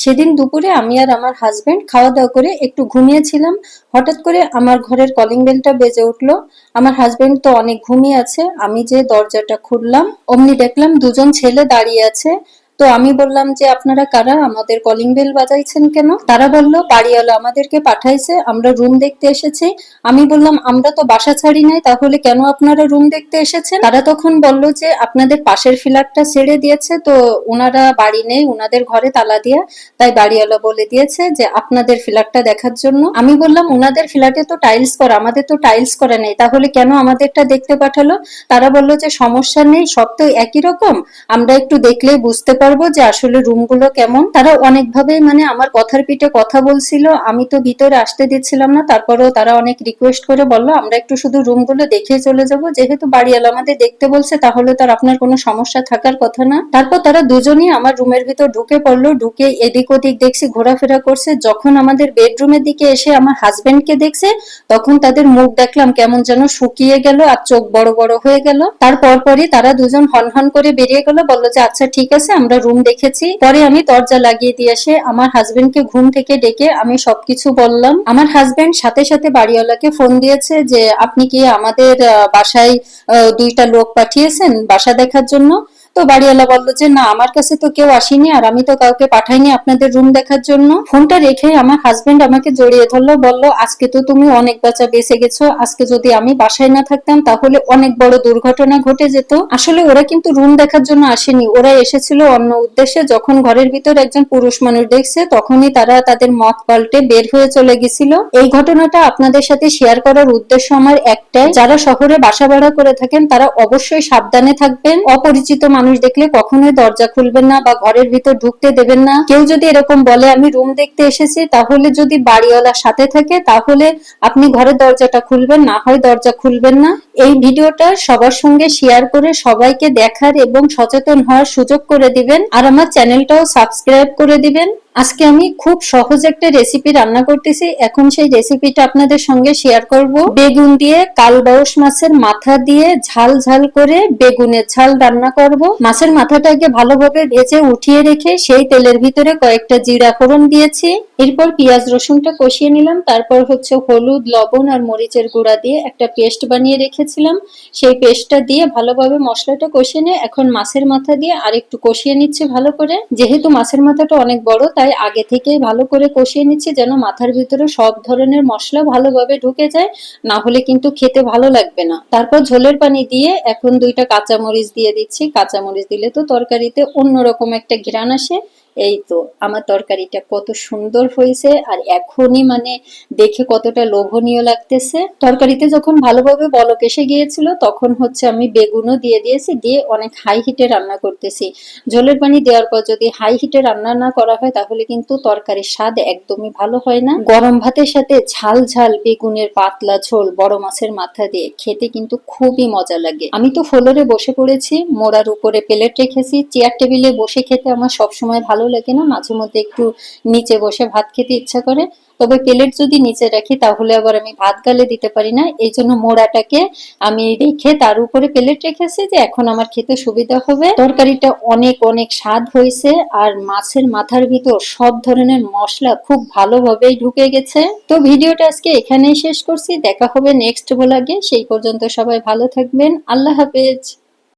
সেদিন দুপুরে আমি আর আমার হাজবেন্ড খাওয়া দাওয়া করে একটু ঘুমিয়েছিলাম। হঠাৎ করে আমার ঘরের কলিং বেলটা বেজে উঠল। আমার হাজবেন্ড তো অনেক ঘুমিয়ে আছে। আমি যে দরজাটা খুললাম, অমনি দেখলাম দুজন ছেলে দাঁড়িয়ে আছে। তো আমি বললাম যে আপনারা কারা? আমাদের কলিং বেল বাজাইছেন কেন? তারা বলল, বাড়িওয়ালা আমাদেরকে পাঠাইছে, আমরা রুম দেখতে এসেছি। আমি বললাম, আমরা তো বাসা ছাড়ি নাই, তাহলে কেন আপনারা রুম দেখতে এসেছেন? তারা তখন বলল যে, আপনাদের পাশের ফ্ল্যাটটা ছেড়ে দিয়েছে, তো ওনারা বাড়ি নেই ওনাদের ঘরে তালা দিয়ে। তাই বাড়িওয়ালা বলে দিয়েছে যে, আপনাদের ফ্ল্যাটটা দেখার জন্য। আমি বললাম ওনাদের ফ্ল্যাটে তো টাইলস করা, আমাদের তো টাইলস করা নেই, তাহলে কেন আমাদেরটা দেখতে পাঠালো? তারা বলল যে, সমস্যা নেই, সব তো একই রকম, আমরা একটু দেখলেই বুঝতে পারব যে আসলে রুমগুলো কেমন। তারা অনেকভাবে মানে আমার কথার পিঠে কথা বলছিল, আমি তো ভিতরে আসতে দিচ্ছিলাম না, তারপরেও তারা অনেক রিকোয়েস্ট করে বলল, আমরা একটু শুধু রুমগুলো দেখে চলে যাব, যেহেতু বাড়িওয়ালা আমাদের দেখতে বলছে, তাহলে তার আপনার কোনো সমস্যা থাকার কথা না। তারপর তারা দুজনই আমার রুমের ভিতর ঢুকে পড়ল, ঢুকে এদিক ওদিক দেখছি, ঘোরাফেরা করছে, যখন আমাদের বেডরুমের দিকে এসে আমার হাজবেন্ডকে দেখছে, তখন তাদের মুখ দেখলাম কেমন যেন শুকিয়ে গেল আর চোখ বড় বড় হয়ে গেল। তারপর পরই তারা দুজন হন হন করে বেরিয়ে গেল, বলল যে আচ্ছা ঠিক আছে, আমরা রুম দেখেছি। পরে আমি দরজা লাগিয়ে দিয়ে এসে আমার হাজবেন্ডকে ঘুম থেকে ডেকে আমি সবকিছু বললাম। আমার হাজবেন্ড সাথে সাথে বাড়িওয়ালাকে ফোন দিয়েছে যে, আপনি কি আমাদের বাসায় দুইটা লোক পাঠিয়েছেন বাসা দেখার জন্য? তো বাড়িওয়ালা বলল যে, না, আমার কাছে তো কেউ আসেনি আর আমি তো কাউকে পাঠাইনি আপনাদের রুম দেখার জন্য। ফোনটা রেখে আমার হাজবেন্ড আমাকে জড়িয়ে ধরলো, বলল, আজকে তো তুমি অনেক বাচ্চা বেঁচে গেছো, আজকে যদি আমি বাসায় না থাকতাম তাহলে অনেক বড় দুর্ঘটনা ঘটে যেত। আসলে ওরা কিন্তু রুম দেখার জন্য আসেনি, ওরা এসেছিল অন্য উদ্দেশ্যে। যখন ঘরের ভিতর একজন পুরুষ মানুষ দেখছে, তখনই তারা তাদের মত পাল্টে বের হয়ে চলে গেছিল। এই ঘটনাটা আপনাদের সাথে শেয়ার করার উদ্দেশ্য আমার একটাই, যারা শহরে বাসা ভাড়া করে থাকেন, তারা অবশ্যই সাবধানে থাকবেন। অপরিচিত মানুষ দেখলে কখনোই দরজা খুলবেন না বা ঘরের ভিতর ঢুকতে দেবেন না। কেউ যদি এরকম বলে, আমি রুম দেখতে এসেছি, তাহলে যদি বাড়িওয়ালা সাথে থাকে, তাহলে আপনি ঘরের দরজাটা খুলবেন, না হয় দরজা খুলবেন না। এই ভিডিওটা সবার সঙ্গে শেয়ার করে সবাইকে দেখার এবং সচেতন হওয়ার সুযোগ করে দিবেন। আর আমার চ্যানেলটাও সাবস্ক্রাইব করে দিবেন। আজকে আমি খুব সহজ একটা রেসিপি রান্না করতেছি। এখন সেই রেসিপিটা আপনাদের সঙ্গে শেয়ার করব। বেগুন দিয়ে কালবাউস মাছের মাথা দিয়ে ঝাল ঝাল করে বেগুনের ঝাল রান্না করব। মাছের মাথাটাকে ভালোভাবে ভেজে উঠিয়ে রেখে সেই তেলের ভিতরে কয়েকটা জিরা ফোড়ন দিয়েছি। এরপর পেঁয়াজ রসুনটা কষিয়ে নিলাম। তারপর হচ্ছে হলুদ, লবণ আর মরিচের গুঁড়া দিয়ে একটা পেস্ট বানিয়ে রেখেছিলাম। সেই পেস্টটা দিয়ে ভালোভাবে মশলাটা কষিয়ে নিয়ে এখন মাছের মাথা দিয়ে আর একটু কষিয়ে নিচ্ছি ভালো করে। যেহেতু মাছের মাথাটা অনেক বড়, তাই আগে থেকে ভালো করে কষিয়ে নিচ্ছি যেন মাথার ভিতরে সব ধরনের মশলা ভালোভাবে ঢুকে যায়, না হলে কিন্তু খেতে ভালো লাগবে না। তারপর ঝোলের পানি দিয়ে এখন দুইটা কাঁচামরিচ দিয়ে দিচ্ছি। কাঁচামরিচ দিলে তো তরকারিতে অন্যরকম একটা ঘ্রাণ আসে। এই তো, আমার তরকারিটা কত সুন্দর হয়েছে আর এখনই মানে দেখে কতটা লোভনীয় লাগতেছে। তরকারিতে যখন ভালোভাবে বলক এসে গিয়েছিল, তখন হচ্ছে আমি বেগুনও দিয়ে দিয়েছি, দিয়ে অনেক হাই হিটে রান্না করতেছি। ঝোলের পানি দেওয়ার পর যদি হাই হিটে রান্না না করা হয়, তাহলে কিন্তু তরকারির স্বাদ একদমই ভালো হয় না। গরম ভাতের সাথে ঝাল ঝাল বেগুনের পাতলা ঝোল বড় মাছের মাথা দিয়ে খেতে কিন্তু খুবই মজা লাগে। আমি তো ফ্লোরে বসে পড়েছি, মোড়ার উপরে প্লেট রেখেছি, চেয়ার টেবিলে বসে খেতে আমার সবসময় ভালো লাগে না, মাঝে মধ্যে একটু নিচে বসে ভাত খেতে ইচ্ছা করে। তবে প্লেট যদি নিচে রাখি, তাহলে আবার আমি ভাত গালে দিতে পারি না। এই জন্য মোড়াটাকে আমি রেখে তার উপরে প্লেট রেখেছি যে এখন আমার খেতে সুবিধা হবে। তরকারিটা অনেক অনেক স্বাদ হয়েছে আর মাছের মাথার ভিতর সব ধরনের মশলা খুব ভালোভাবেই ঢুকে গেছে। তো ভিডিওটা আজকে এখানেই শেষ করছি। দেখা হবে নেক্সট ব্লগে সেই পর্যন্ত সবাই ভালো থাকবেন। আল্লাহ হাফেজ।